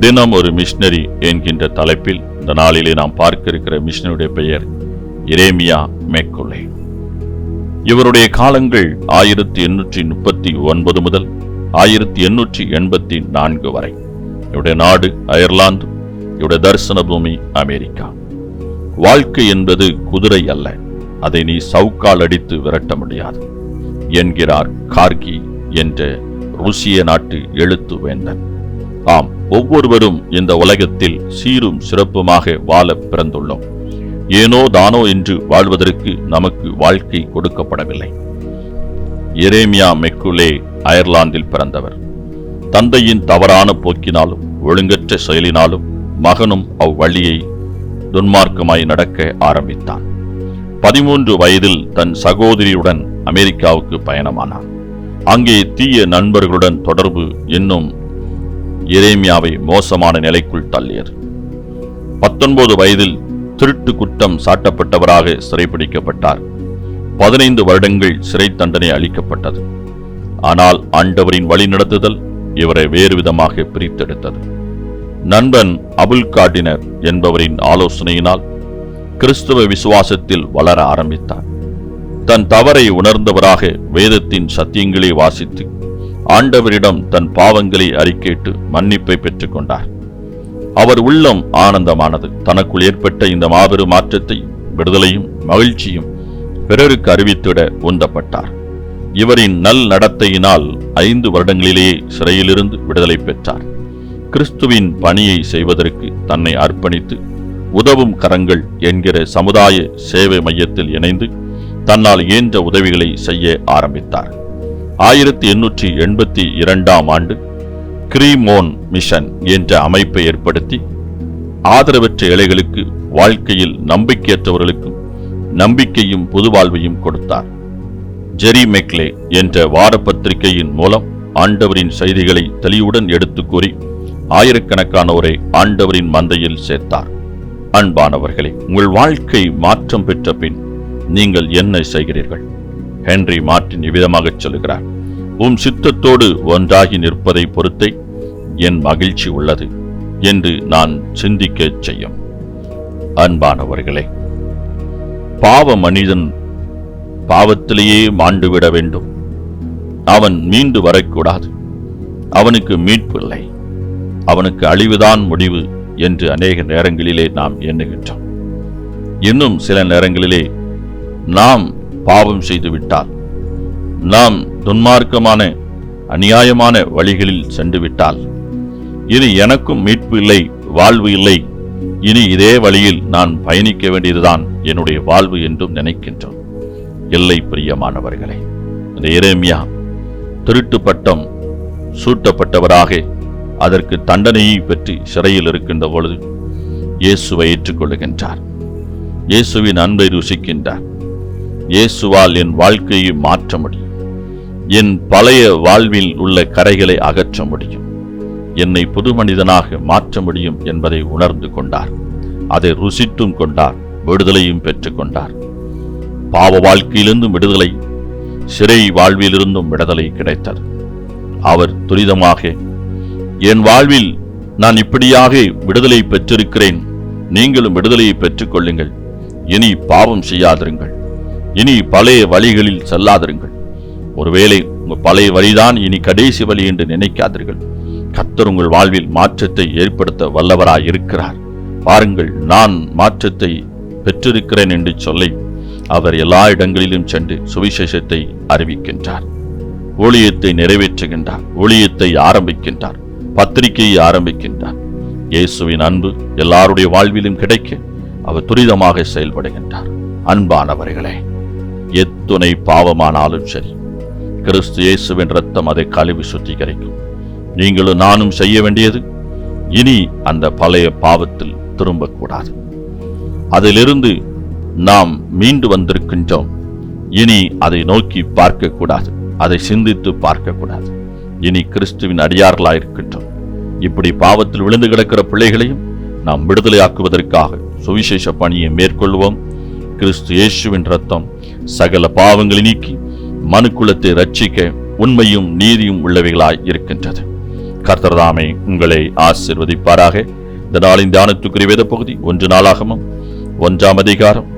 தினம் ஒரு மிஷினரி என்கின்ற தலைப்பில் இந்த நாளிலே நாம் பார்க்க இருக்கிற மிஷினருடைய பெயர் இரேமியா மேக்குலே. இவருடைய காலங்கள் ஆயிரத்தி எண்ணூற்றி முப்பத்தி ஒன்பது முதல் ஆயிரத்தி எண்ணூற்றி எண்பத்தி நான்கு வரை. இவருடைய நாடு அயர்லாந்து இவருடைய தரிசன பூமி அமெரிக்கா. வாழ்க்கை என்பது குதிரை அல்ல அதை நீ சவுக்கால் அடித்து விரட்ட முடியாது என்கிறார் கார்கி என்ற ருசிய நாட்டு எழுத்து வேந்தன். ஆம் ஒவ்வொருவரும் இந்த உலகத்தில் சீரும் சிறப்புமாக வாழ பிறந்துள்ளோம். ஏனோ தானோ என்று வாழ்வதற்கு நமக்கு வாழ்க்கை கொடுக்கப்படவில்லை. எரேமியா மெக்குலே அயர்லாந்தில் பிறந்தவர். தந்தையின் தவறான போக்கினாலும் ஒழுங்கற்ற செயலினாலும் மகனும் அவ்வழியை துன்மார்க்கமாய் நடக்க ஆரம்பித்தான். பதிமூன்று வயதில் தன் சகோதரியுடன் அமெரிக்காவுக்கு பயணமானான். அங்கே தீய நண்பர்களுடன் தொடர்பு என்னும் எரேமியாவை மோசமான நிலைக்குள் தள்ளியது. பத்தொன்பது வயதில் திருட்டு குற்றம் சாட்டப்பட்டவராக சிறைப்பிடிக்கப்பட்டார் பதினைந்து வருடங்கள் சிறை தண்டனை அளிக்கப்பட்டது. ஆனால் ஆண்டவரின் வழிநடத்துதல் இவரை வேறு விதமாக பிரித்தெடுத்தது. நண்பன் அபுல் காட்டினர் என்பவரின் ஆலோசனையினால் கிறிஸ்துவ விசுவாசத்தில் வளர ஆரம்பித்தார். தன் தவறை உணர்ந்தவராக வேதத்தின் சத்தியங்களை வாசித்து ஆண்டவரிடம் தன் பாவங்களை அறிக்கையிட்டு மன்னிப்பை பெற்றுக்கொண்டார். அவர் உள்ளம் ஆனந்தமானது. தனக்குள் ஏற்பட்ட இந்த மாபெரும் மாற்றத்தை விடுதலையும் மகிழ்ச்சியும் பிறருக்கு அறிவித்திட உந்தப்பட்டார். இவரின் நல் நடத்தையினால் ஐந்து வருடங்களிலேயே சிறையிலிருந்து விடுதலை பெற்றார். கிறிஸ்துவின் பணியை செய்வதற்கு தன்னை அர்ப்பணித்து உதவும் கரங்கள் என்கிற சமுதாய சேவை மையத்தில் இணைந்து தன்னால் இயன்ற உதவிகளை செய்ய ஆரம்பித்தார். ஆயிரத்தி எண்ணூற்றி எண்பத்தி இரண்டாம் ஆண்டு கிரீமோன் மிஷன் என்ற அமைப்பை ஏற்படுத்தி ஆதரவற்ற ஏழைகளுக்கு வாழ்க்கையில் நம்பிக்கையற்றவர்களுக்கும் நம்பிக்கையும் புது வாழ்வையும் கொடுத்தார். ஜெரி மெக்லே என்ற வார பத்திரிகையின் மூலம் ஆண்டவரின் செய்திகளை தெளிவுடன் எடுத்து கூறி ஆயிரக்கணக்கானோரை ஆண்டவரின் மந்தையில் சேர்த்தார். அன்பானவர்களே உங்கள் வாழ்க்கை மாற்றம் பெற்ற பின் நீங்கள் என்ன செய்கிறீர்கள்? ஹென்றி மார்ட்டின் இவ்விதமாகச் சொல்லுகிறார் உம் சித்தத்தோடு ஒன்றாகி நிற்பதை பொறுத்தே என் மகிழ்ச்சி உள்ளது என்று நான் சிந்திக்கச் செய்யும். அன்பானவர்களே பாவ மனிதன் பாவத்திலேயே மாண்டுவிட வேண்டும். அவன் மீண்டு வரக்கூடாது. அவனுக்கு மீட்பு இல்லை. அவனுக்கு அழிவுதான் முடிவு என்று அநேக நேரங்களிலே நாம் எண்ணுகின்றோம். இன்னும் சில நேரங்களிலே நாம் பாவம் செய்து விட்டார். நாம் துன்மார்க்கமான அநியாயமான வழிகளில் சென்று விட்டால் இனி எனக்கும் மீட்பு இல்லை வாழ்வு இல்லை இனி இதே வழியில் நான் பயணிக்க வேண்டியதுதான் என்னுடைய வாழ்வு என்றும் நினைக்கின்றோம். இல்லை பிரியமானவர்களே இந்த எரேமியா திருட்டு பட்டம் சூட்டப்பட்டவராக அதற்கு தண்டனையை பெற்று சிறையில் இருக்கின்ற பொழுது இயேசுவை ஏற்றுக்கொள்ளுகின்றார். இயேசுவின் அன்பை ருசிக்கின்றார். இயேசுவால் என் வாழ்க்கையை மாற்ற முடியும். என் பழைய வாழ்வில் உள்ள கரைகளை அகற்ற முடியும். என்னை புது மனிதனாக மாற்ற முடியும் என்பதை உணர்ந்து கொண்டார். அதை ருசித்தும் கொண்டார் விடுதலையும் பெற்றுக்கொண்டார் பாவ வாழ்க்கையிலிருந்தும் விடுதலை சிறை வாழ்விலிருந்தும் விடுதலை கிடைத்தது. அவர் துரிதமாக என் வாழ்வில் நான் இப்படியாக விடுதலை பெற்றிருக்கிறேன். நீங்களும் விடுதலையை பெற்றுக்கொள்ளுங்கள் இனி பாவம் செய்யாதிருங்கள். இனி பழைய வழிகளில் செல்லாதிருங்கள். ஒருவேளை உங்கள் பழைய வழிதான் இனி கடைசி வழி என்று நினைக்காதீர்கள். கர்த்தர் உங்கள் வாழ்வில் மாற்றத்தை ஏற்படுத்த வல்லவராய் இருக்கிறார். பாருங்கள் நான் மாற்றத்தை பெற்றிருக்கிறேன் என்று சொல்லி அவர் எல்லா இடங்களிலும் சென்று சுவிசேஷத்தை அறிவிக்கின்றார். ஊழியத்தை நிறைவேற்றுகின்றார். ஊழியத்தை ஆரம்பிக்கின்றார். பத்திரிகையை ஆரம்பிக்கின்றார். இயேசுவின் அன்பு எல்லாருடைய வாழ்விலும் கிடைக்க அவர் துரிதமாக செயல்படுகின்றார். அன்பானவர்களே எத்துணை பாவமானாலும் சரி கிறிஸ்து இயேசுவின் ரத்தம் அதை கழுவி சுத்திகரிக்கும். நீங்களும் நானும் செய்ய வேண்டியது இனி அந்த பழைய பாவத்தில் திரும்பக்கூடாது. அதிலிருந்து நாம் மீண்டு வந்திருக்கின்றோம் இனி அதை நோக்கி பார்க்கக்கூடாது அதை சிந்தித்து பார்க்கக்கூடாது. இனி கிறிஸ்துவின் அடியார்களாயிருக்கின்றோம் இப்படி பாவத்தில் விழுந்து கிடக்கிற பிள்ளைகளையும் நாம் விடுதலையாக்குவதற்காக சுவிசேஷ பணியை மேற்கொள்வோம். கிறிஸ்து இயேசுவின் ரத்தம் சகல பாவங்களை நீக்கி மனுக்குலத்தை ரட்சிக்க உண்மையும் நீதியும் உள்ளவைகளாய் இருக்கின்றது. கர்த்தர்தாமே உங்களை ஆசிர்வதிப்பாராக. இந்த நாளின் தியானத்துக்குரிய வேத பகுதி ஒன்று நாளாகமும் ஒன்றாம் அதிகாரம்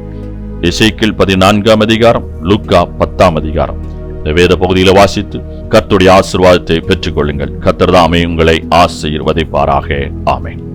இசைக்கில் பதினான்காம் அதிகாரம் லுக்கா பத்தாம் அதிகாரம். இந்த வேத பகுதியில வாசித்து கர்த்துடைய ஆசீர்வாதத்தை பெற்றுக்கொள்ளுங்கள். கர்த்தர்தாமே உங்களை ஆசீர்வதிப்பாராக. ஆமேன்.